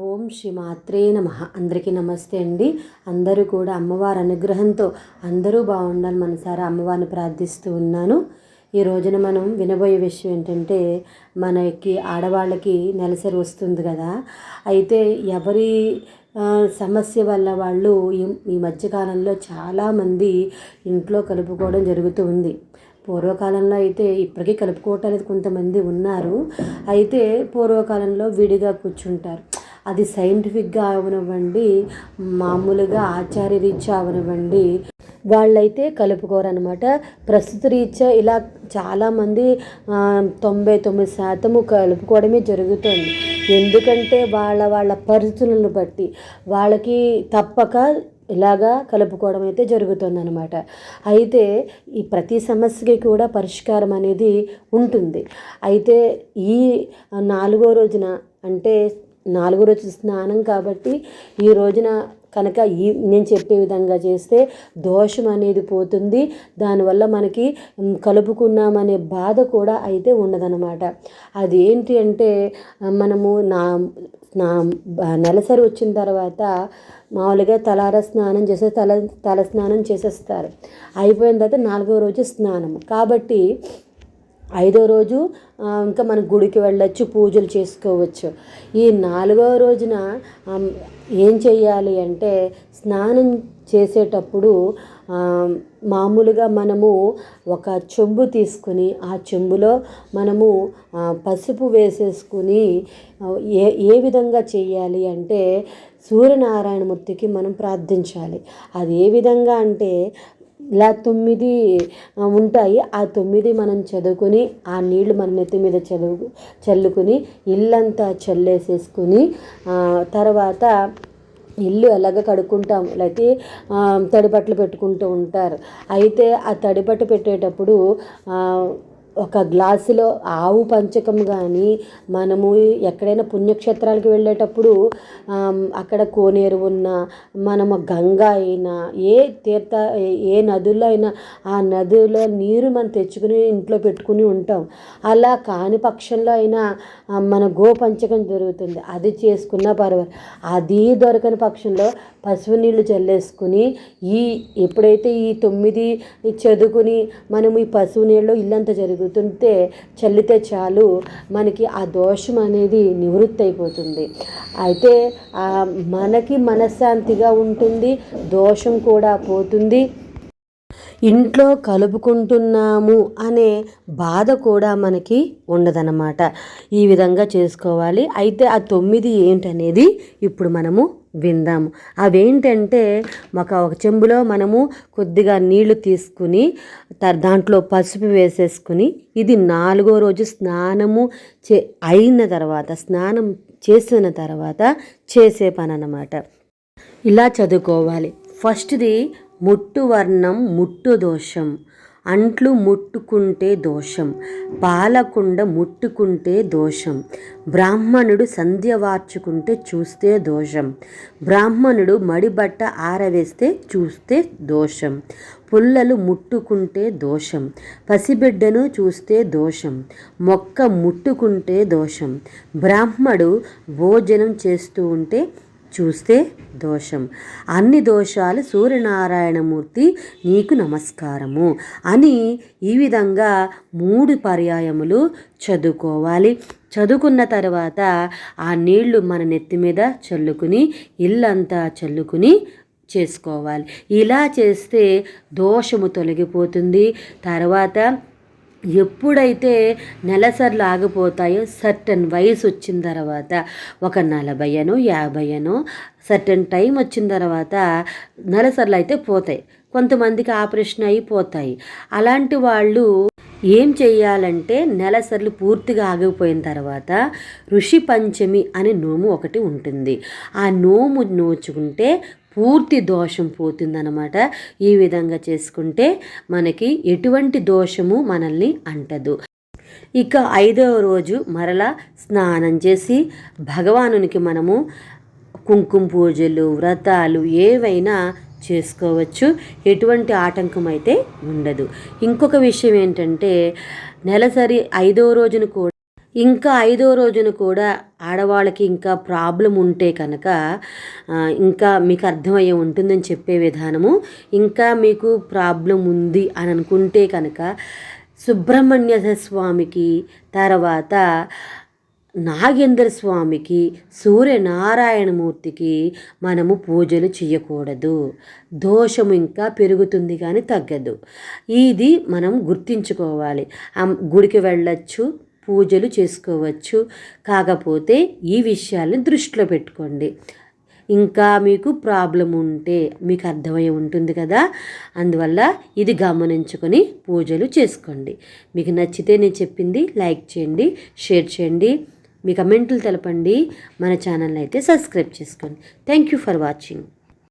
ఓం శ్రీ మాత్రే నమ. అందరికీ నమస్తే అండి. అందరూ కూడా అమ్మవారి అనుగ్రహంతో అందరూ బాగుండాలి మనసారా అమ్మవారిని ప్రార్థిస్తూ ఉన్నాను. ఈ రోజున మనం వినబోయే విషయం ఏంటంటే మనకి ఆడవాళ్ళకి నెలసరి వస్తుంది కదా. అయితే ఎవరి సమస్య వల్ల వాళ్ళు ఈ ఈ మధ్యకాలంలో చాలామంది ఇంట్లో కలుపుకోవడం జరుగుతూ ఉంది. పూర్వకాలంలో అయితే ఇప్పటికీ కలుపుకోవటానికి కొంతమంది ఉన్నారు. అయితే పూర్వకాలంలో విడిగా కూర్చుంటారు. అది సైంటిఫిక్గా అవనివ్వండి మామూలుగా ఆచార్య రీత్యా అవనివ్వండి వాళ్ళైతే కలుపుకోరనమాట ప్రస్తుత రీత్యా ఇలా చాలామంది తొంభై తొమ్మిది శాతము కలుపుకోవడమే జరుగుతుంది. ఎందుకంటే వాళ్ళ వాళ్ళ పరిస్థితులను బట్టి వాళ్ళకి తప్పక ఇలాగా కలుపుకోవడం అయితే జరుగుతుందన్నమాట. అయితే ఈ ప్రతి సమస్యకి కూడా పరిష్కారం అనేది ఉంటుంది. అయితే ఈ నాలుగో రోజున అంటే నాలుగో రోజు స్నానం కాబట్టి ఈ రోజున కనుక ఈ నేను చెప్పే విధంగా చేస్తే దోషం అనేది పోతుంది. దానివల్ల మనకి కలుపుకున్నామనే బాధ కూడా అయితే ఉండదన్నమాట. అది ఏంటి అంటే మనము నా నా నెలసరి వచ్చిన తర్వాత మామూలుగా తలార స్నానం చేసే తల తల స్నానం చేసేస్తారు. అయిపోయిన తర్వాత నాలుగో రోజు స్నానం కాబట్టి ఐదో రోజు ఇంకా మన గుడికి వెళ్ళొచ్చు పూజలు చేసుకోవచ్చు. ఈ నాలుగో రోజున ఏం చేయాలి అంటే స్నానం చేసేటప్పుడు మామూలుగా మనము ఒక చెంబు తీసుకుని ఆ చెంబులో మనము పసుపు వేసేసుకుని ఏ ఏ విధంగా చేయాలి అంటే సూర్యనారాయణమూర్తికి మనం ప్రార్థించాలి. అది ఏ విధంగా అంటే ఇలా తొమ్మిది ఉంటాయి. ఆ తొమ్మిది మనం చదువుకొని ఆ నీళ్ళు మన నెత్తి మీద చదువు చల్లుకుని ఇల్లంతా చల్లేసేసుకుని తర్వాత ఇల్లు ఎలాగ కడుక్కుంటాం లేకపోతే తడిపట్లు తడిబట్టలు పెట్టుకుంటూ ఉంటారు. అయితే ఆ తడిబట్ట పెట్టేటప్పుడు ఒక గ్లాసులో ఆవు పంచకం కానీ మనము ఎక్కడైనా పుణ్యక్షేత్రాలకు వెళ్ళేటప్పుడు అక్కడ కోనేరు ఉన్న మనము గంగా అయినా ఏ తీర్థ ఏ నదుల్లో అయినా ఆ నదిలో నీరు మనం తెచ్చుకుని ఇంట్లో పెట్టుకుని ఉంటాం. అలా కాని పక్షంలో అయినా మన గో పంచకం దొరుకుతుంది. అది చేసుకున్నా పర్వాలేదు. అది దొరకని పక్షంలో పసుపు నీళ్ళు చల్లేసుకుని ఈ ఎప్పుడైతే ఈ తొమ్మిది చదువుకుని మనం ఈ పసుపు నీళ్ళు ఇల్లంతా జరుగుతుంటే చల్లితే చాలు మనకి ఆ దోషం అనేది నివృత్తి అయిపోతుంది అయితే మనకి మనశ్శాంతిగా ఉంటుంది దోషం కూడా పోతుంది. ఇంట్లో కలుపుకుంటున్నాము అనే బాధ కూడా మనకి ఉండదన్నమాట. ఈ విధంగా చేసుకోవాలి. అయితే ఆ తొమ్మిది ఏంటనేది ఇప్పుడు మనము విందాము. అవేంటంటే ఒక ఒక చెంబులో మనము కొద్దిగా నీళ్ళు తీసుకుని త- దాంట్లో పసుపు వేసేసుకుని ఇది నాలుగో రోజు స్నానము చే అయిన తర్వాత స్నానం చేసిన తర్వాత చేసే పని అన్నమాట ఇలా చదువుకోవాలి. ఫస్ట్ది ముట్టు వర్ణం ముట్టు దోషం. అంట్లు ముట్టుకుంటే దోషం పాలకుండ ముట్టుకుంటే దోషం బ్రాహ్మణుడు సంధ్య వార్చుకుంటే చూస్తే దోషం బ్రాహ్మణుడు మడిబట్ట ఆరవేస్తే చూస్తే దోషం పుల్లలు ముట్టుకుంటే దోషం పసిబిడ్డను చూస్తే దోషం మొక్క ముట్టుకుంటే దోషం బ్రాహ్మడు భోజనం చేస్తూ ఉంటే చూస్తే దోషం. అన్ని దోషాలు సూర్యనారాయణమూర్తి నీకు నమస్కారము అని ఈ విధంగా మూడు పర్యాయములు చదువుకోవాలి. చదువుకున్న తర్వాత ఆ నీళ్ళు మన నెత్తి మీద చల్లుకుని ఇల్లంతా చల్లుకుని చేసుకోవాలి. ఇలా చేస్తే దోషము తొలగిపోతుంది. తర్వాత ఎప్పుడైతే నెలసర్లు ఆగిపోతాయో సర్టన్ వయసు వచ్చిన తర్వాత ఒక నలభైనో యాభైనో సర్టన్ టైం వచ్చిన తర్వాత నెలసర్లు అయితే పోతాయి. కొంతమందికి ఆపరేషన్ అయిపోతాయి అలాంటి వాళ్ళు ఏం చేయాలంటే నెలసర్లు పూర్తిగా ఆగిపోయిన తర్వాత ఋషి పంచమి అనే నోము ఒకటి ఉంటుంది. ఆ నోము నోచుకుంటే పూర్తి దోషం పోతుందన్నమాట. ఈ విధంగా చేసుకుంటే మనకి ఎటువంటి దోషము మనల్ని అంటదు. ఇక ఐదవ రోజు మరలా స్నానం చేసి భగవానునికి మనము కుంకుమ పూజలు వ్రతాలు ఏవైనా చేసుకోవచ్చు. ఎటువంటి ఆటంకం అయితే ఉండదు. ఇంకొక విషయం ఏంటంటే నెలసరి ఐదవ రోజున కూడా ఇంకా ఐదో రోజున కూడా ఆడవాళ్ళకి ఇంకా ప్రాబ్లం ఉంటే కనుక ఇంకా మీకు అర్థమయ్యే ఉంటుందని చెప్పే విధానము. ఇంకా మీకు ప్రాబ్లం ఉంది అని అనుకుంటే కనుక సుబ్రహ్మణ్య స్వామికి తర్వాత నాగేంద్ర స్వామికి సూర్యనారాయణమూర్తికి మనము పూజలు చేయకూడదు. దోషం ఇంకా పెరుగుతుంది కానీ తగ్గదు. ఇది మనం గుర్తించుకోవాలి. గుడికి వెళ్ళొచ్చు. పూజలు చేసుకోవచ్చు. కాకపోతే ఈ విషయాల్ని దృష్టిలో పెట్టుకోండి. ఇంకా మీకు ప్రాబ్లం ఉంటే మీకు అర్థమై ఉంటుంది కదా. అందువల్ల ఇది గమనించుకొని పూజలు చేసుకోండి. మీకు నచ్చితే నేను చెప్పింది లైక్ చేయండి షేర్ చేయండి మీ కమెంట్లు తెలపండి. మన ఛానల్ని అయితే సబ్స్క్రైబ్ చేసుకోండి. Thank you for watching.